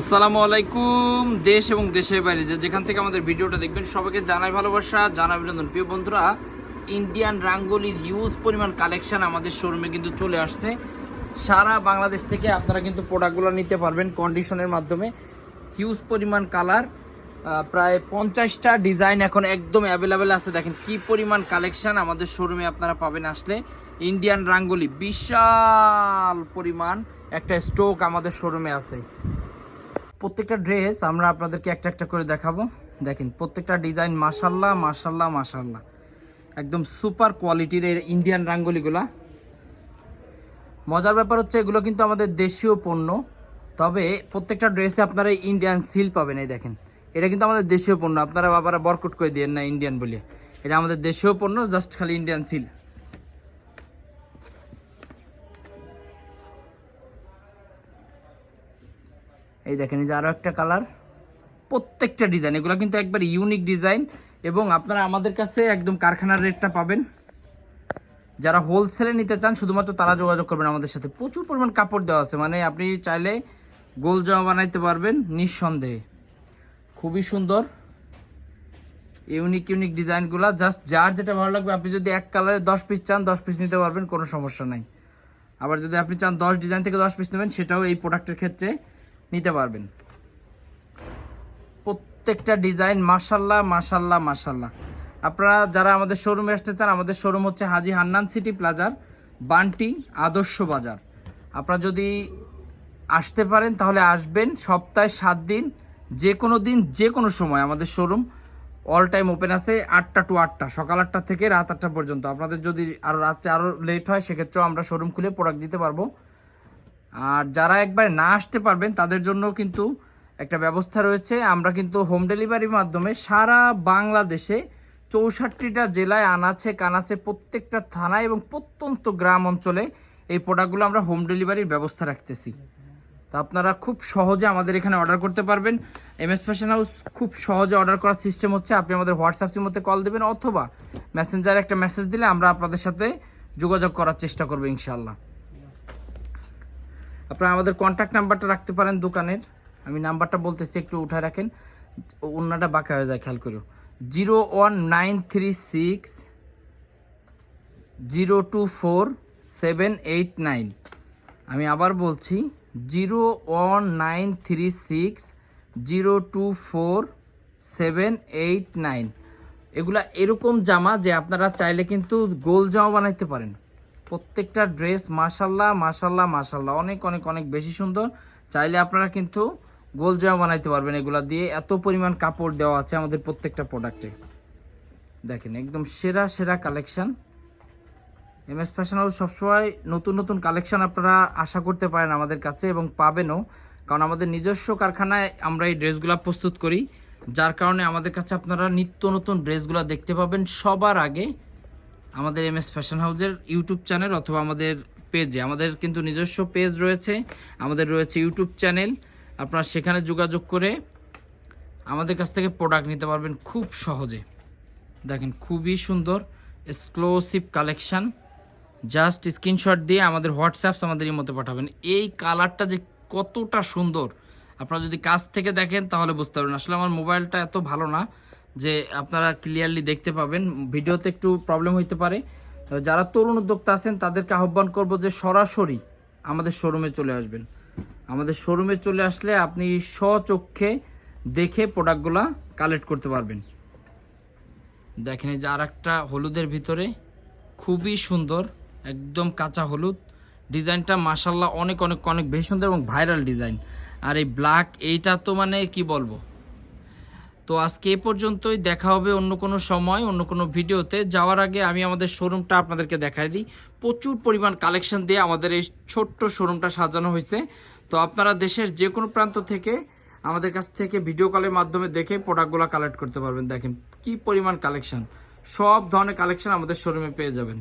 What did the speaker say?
আসসালামু আলাইকুম, দেশ এবং দেশের বাইরে। যে যেখান থেকে আমাদের ভিডিওটা দেখবেন, সবাইকে জানাই ভালোবাসা জানাই অভিনন্দন প্রিয় বন্ধুরা ইন্ডিয়ান রাঙ্গোলির হিউজ পরিমাণ কালেকশান আমাদের শোরুমে কিন্তু চলে আসছে। সারা বাংলাদেশ থেকে আপনারা কিন্তু প্রোডাক্টগুলো নিতে পারবেন কন্ডিশনের মাধ্যমে। হিউজ পরিমাণ কালার প্রায় পঞ্চাশটা ডিজাইন এখন একদম অ্যাভেলেবেল আছে। দেখেন কি পরিমাণ কালেকশান আমাদের শোরুমে আপনারা পাবেন আসলে। ইন্ডিয়ান রাঙ্গোলি বিশাল পরিমাণ একটা স্টক আমাদের শোরুমে আছে। প্রত্যেকটা ড্রেস আমরা আপনাদেরকে একটা একটা করে দেখাবো। দেখেন, প্রত্যেকটা ডিজাইন মাসাল্লাহ মাসাল্লাহ মাসাল্লাহ একদম সুপার কোয়ালিটির এই ইন্ডিয়ান রাঙ্গলিগুলা। মজার ব্যাপার হচ্ছে এগুলো কিন্তু আমাদের দেশীয় পণ্য। তবে প্রত্যেকটা ড্রেসে আপনারা ইন্ডিয়ান সিল পাবেন, এই দেখেন। এটা কিন্তু আমাদের দেশীয় পণ্য। আপনারা বাবারা বরকট করে দিয়েন না ইন্ডিয়ান বলে। এটা আমাদের দেশীয় পণ্য জাস্ট খালি ইন্ডিয়ান সিল এই দেখেন, এই যে আরও একটা কালার প্রত্যেকটা ডিজাইন এগুলো কিন্তু একবার ইউনিক ডিজাইন এবং আপনারা আমাদের কাছে একদম কারখানার রেটটা পাবেন। যারা হোলসেলে নিতে চান, শুধুমাত্র তারা যোগাযোগ করবেন আমাদের সাথে। প্রচুর পরিমাণ কাপড় দেওয়া আছে। মানে আপনি চাইলে গোল জামা বানাইতে পারবেন নিঃসন্দেহে। খুবই সুন্দর। ইউনিক ইউনিক ডিজাইনগুলো জাস্ট যার যেটা ভালো লাগবে, আপনি যদি এক কালারে দশ পিস চান, দশ পিস নিতে পারবেন, কোনো সমস্যা নাই। আবার যদি আপনি চান দশ ডিজাইন থেকে দশ পিস নেবেন, সেটাও এই প্রোডাক্টের ক্ষেত্রে নিতে পারবেন। প্রত্যেকটা ডিজাইন মাসাল্লাহ মাসাল্লাহ মাসাল্লাহ আপনারা যারা আমাদের শোরুমে আসতে চান, আমাদের শোরুম হচ্ছে হাজি হান্নান সিটি প্লাজার, বান্টি আদর্শ বাজার। আপনারা যদি আসতে পারেন, তাহলে আসবেন সপ্তাহে সাত দিন যে কোনো দিন যে কোনো সময় আমাদের শোরুম অল টাইম ওপেন আছে আটটা টু আটটা, সকাল আটটা থেকে রাত আটটা পর্যন্ত। আপনাদের যদি আরও রাতে আরও লেট হয়, সেক্ষেত্রেও আমরা শোরুম খুলে প্রোডাক্ট দিতে পারব। আর যারা একবার না আসতে পারবেন, তাদের জন্য কিন্তু একটা ব্যবস্থা রয়েছে। আমরা কিন্তু হোম ডেলিভারির মাধ্যমে সারা বাংলাদেশে চৌষট্টিটা জেলায় আনাচে কানাচে প্রত্যেকটা থানা এবং প্রত্যন্ত গ্রাম অঞ্চলে এই প্রোডাক্টগুলো আমরা হোম ডেলিভারির ব্যবস্থা রাখতেছি। তো আপনারা খুব সহজে আমাদের এখানে অর্ডার করতে পারবেন। এম এস ফ্যাশন হাউস খুব সহজে অর্ডার করার সিস্টেম হচ্ছে, আপনি আমাদের হোয়াটসঅ্যাপের মধ্যে কল দেবেন অথবা মেসেঞ্জারে একটা মেসেজ দিলে আমরা আপনাদের সাথে যোগাযোগ করার চেষ্টা করব ইনশাল্লাহ আপনারা আমাদের কন্ট্যাক্ট নাম্বারটা রাখতে পারেন দোকানের। আমি নাম্বারটা বলতেছি, একটু উঠায় রাখেন। অন্যটা বাঁকা হয়ে যায়, খেয়াল করো zero one nine three six zero two four seven eight nine আমি আবার বলছি zero one nine three six zero two four seven eight nine এগুলা এরকম জামা যে আপনারা চাইলে কিন্তু গোল জামা বানাইতে পারেন। প্রত্যেকটা ড্রেস মাসাল্লাহ মাসাল্লাহ মাসাল্লাহ অনেক অনেক অনেক বেশি সুন্দর। চাইলে আপনারা কিন্তু গোল জামা বানাইতে পারবেন এগুলা দিয়ে। এত পরিমাণ কাপড় দেওয়া আছে আমাদের প্রত্যেকটা প্রোডাক্টে দেখেন, একদম সেরা সেরা collection M S fashion house সবসময় নতুন নতুন কালেকশন আপনারা আশা করতে পারেন আমাদের কাছে এবং পাবেনও। কারণ আমাদের নিজস্ব কারখানায় আমরা এই ড্রেসগুলো প্রস্তুত করি। যার কারণে আমাদের কাছে আপনারা নিত্য নতুন ড্রেসগুলো দেখতে পাবেন সবার আগে। আমাদের এম এস ফ্যাশন হাউজের ইউটিউব চ্যানেল অথবা আমাদের পেজে আমাদের কিন্তু নিজস্ব পেজ রয়েছে। আমাদের রয়েছে ইউটিউব চ্যানেল আপনারা সেখানে যোগাযোগ করে আমাদের কাছ থেকে প্রোডাক্ট নিতে পারবেন খুব সহজে। দেখেন, খুবই সুন্দর এক্সক্লোসিভ কালেকশান জাস্ট স্ক্রিনশট দিয়ে আমাদের হোয়াটসঅ্যাপস আমাদের এই মধ্যে পাঠাবেন। এই কালারটা যে কতটা সুন্দর। আপনারা যদি কাছ থেকে দেখেন তাহলে বুঝতে পারবেন। আসলে আমার মোবাইলটা এত ভালো না। যে আপনারা ক্লিয়ারলি দেখতে পাবেন। ভিডিওতে একটু প্রবলেম হইতে পারে। যারা তরুণ উদ্যোক্তা আছেন, তাদেরকে আহ্বান করব যে সরাসরি আমাদের শোরুমে চলে আসবেন। আমাদের শোরুমে চলে আসলে আপনি স্বচক্ষে দেখে প্রোডাক্টগুলা কালেক্ট করতে পারবেন। দেখেন যে আর একটা হলুদের ভিতরে, খুবই সুন্দর, একদম কাঁচা হলুদ। ডিজাইনটা মাসাল্লাহ অনেক অনেক অনেক বেশি সুন্দর এবং ভাইরাল ডিজাইন। আর এই ব্ল্যাক এইটা তো মানে কি বলব? তো আজকে এ পর্যন্তই, দেখা হবে অন্য কোনো সময়, অন্য কোনো ভিডিওতে। যাওয়ার আগে আমি আমাদের শোরুমটা আপনাদেরকে দেখাই দিই। প্রচুর পরিমাণ কালেকশন দিয়ে আমাদের এই ছোট্ট শোরুমটা সাজানো হয়েছে। তো আপনারা দেশের যে কোনো প্রান্ত থেকে আমাদের কাছ থেকে ভিডিও কলের মাধ্যমে দেখে প্রোডাক্টগুলো কালেক্ট করতে পারবেন। দেখেন কি পরিমাণ কালেকশন। সব ধরনের কালেকশন আমাদের শোরুমে পেয়ে যাবেন।